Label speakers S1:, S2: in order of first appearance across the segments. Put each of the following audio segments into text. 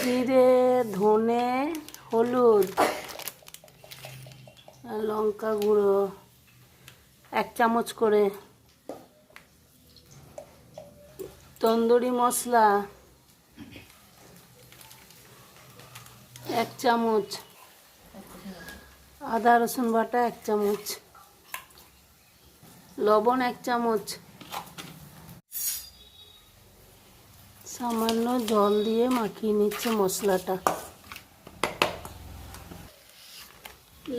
S1: জিরে, ধনে, হলুদ লঙ্কা গুঁড়ো, এক চামচ করে তন্দুরি মশলা, এক চামচ, আদা রসুন বাটা এক চামচ, লবণ এক চামচ সামান্য জল দিয়ে মাখিয়ে নিচ্ছে মশলাটা।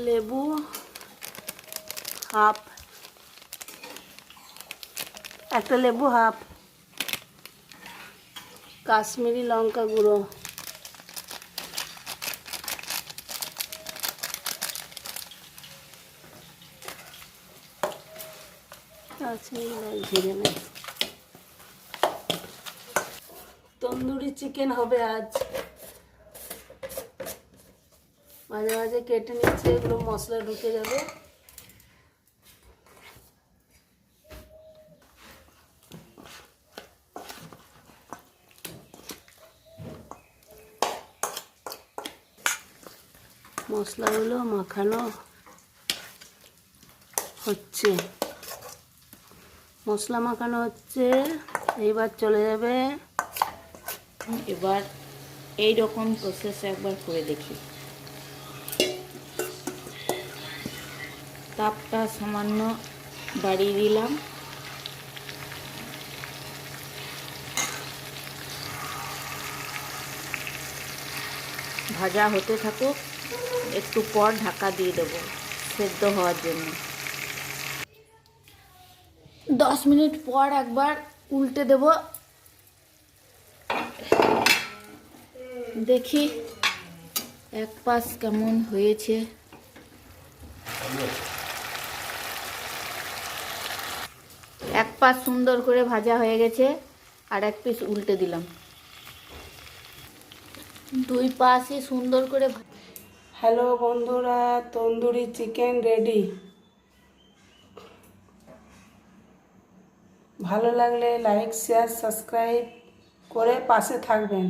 S1: লেবু হাফ। একটা লেবু হাফ। কাশ্মীরি লঙ্কা গুঁড়ো। কাশ্মীরি ঘিরে নেই তন্দুরি চিকেন হবে আজ। মাঝে মাঝে কেটে নিচ্ছে, এগুলো মশলা ঢুকে যাবে। মশলাগুলো মাখানো হচ্ছে। মশলা মাখানো হচ্ছে, এইবার চলে যাবে
S2: এবার এই রকম প্রসেস একবার করে দেখি। তাপটা সামান্য বাড়িয়ে দিলাম। ভাজা হতে থাকুক, একটু পর ঢাকা দিয়ে দেবো সেদ্ধ হওয়ার জন্য। দশ মিনিট পর একবার উল্টে দেব দেখি এক পাশ কেমন হয়েছে। এক পাশ সুন্দর করে ভাজা হয়ে গেছে, আর এক পিস উল্টে দিলাম। দুই পাশই সুন্দর করে
S1: হ্যালো বন্ধুরা, তন্দুরি চিকেন রেডি। ভালো লাগলে লাইক, শেয়ার, সাবস্ক্রাইব করে পাশে থাকবেন।